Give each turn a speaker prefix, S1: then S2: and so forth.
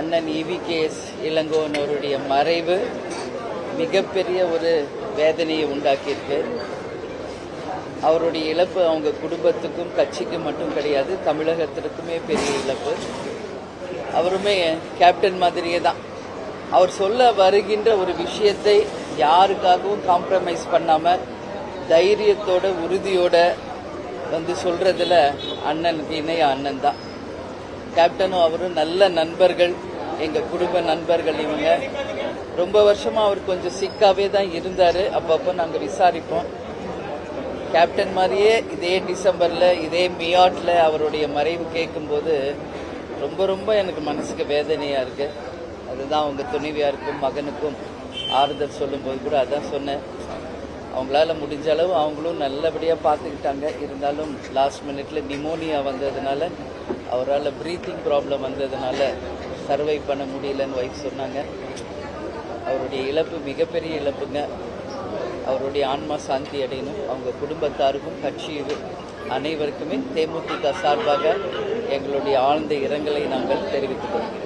S1: அண்ணன் E V K S Elangovan அவருடைய மறைவு மிகப்பெரிய ஒரு வேதனையை உண்டாக்கியிருக்கு. அவருடைய இழப்பு அவங்க குடும்பத்துக்கும் கட்சிக்கும் மட்டும் கிடையாது தமிழகத்திற்குமே பெரிய இழப்பு. அவருமே கேப்டன் மாதிரியே தான். அவர் சொல்ல வருகின்ற ஒரு விஷயத்தை யாருக்காகவும் காம்ப்ரமைஸ் பண்ணாமல் தைரியத்தோட உறுதியோட வந்து சொல்கிறதுல அண்ணனுக்கு இணைய அண்ணன் தான். கேப்டனும் அவரும் நல்ல நண்பர்கள். எங்க குடும்ப நண்பர்கள் இவங்க. ரொம்ப வருஷமா அவர் கொஞ்சம் சிக்காவே தான் இருந்தாரு. அப்பப்போ நாங்க விசாரிப்போம். கேப்டன் மாதிரியே இதே டிசம்பர்ல இதே மியாட்ல அவருடைய மறைவு கேட்கும்போது ரொம்ப ரொம்ப எனக்கு மனசுக்கு வேதனையா இருக்கு. அதுதான் அவங்க துணைவியாருக்கும் மகனுக்கும் ஆறுதல் சொல்லும்போது கூட அதான் சொன்னேன். அவங்களால முடிஞ்ச அளவு அவங்களும் நல்லபடியாக பார்த்துக்கிட்டாங்க. இருந்தாலும் லாஸ்ட் மினிட்ல நிமோனியா வந்ததுனால அவரால் ப்ரீத்திங் ப்ராப்ளம் வந்ததுனால சர்வை பண்ண முடியலன்னு ஒய்ஃப் சொன்னாங்க. அவருடைய இழப்பு மிகப்பெரிய இழப்புங்க. அவருடைய ஆன்மா சாந்தி அடையணும். அவங்க குடும்பத்தாருக்கும் கட்சி அனைவருக்குமே தேமுதிக சார்பாக எங்களுடைய ஆழ்ந்த இரங்கலை நாங்கள் தெரிவித்துக் கொள்கிறோம்.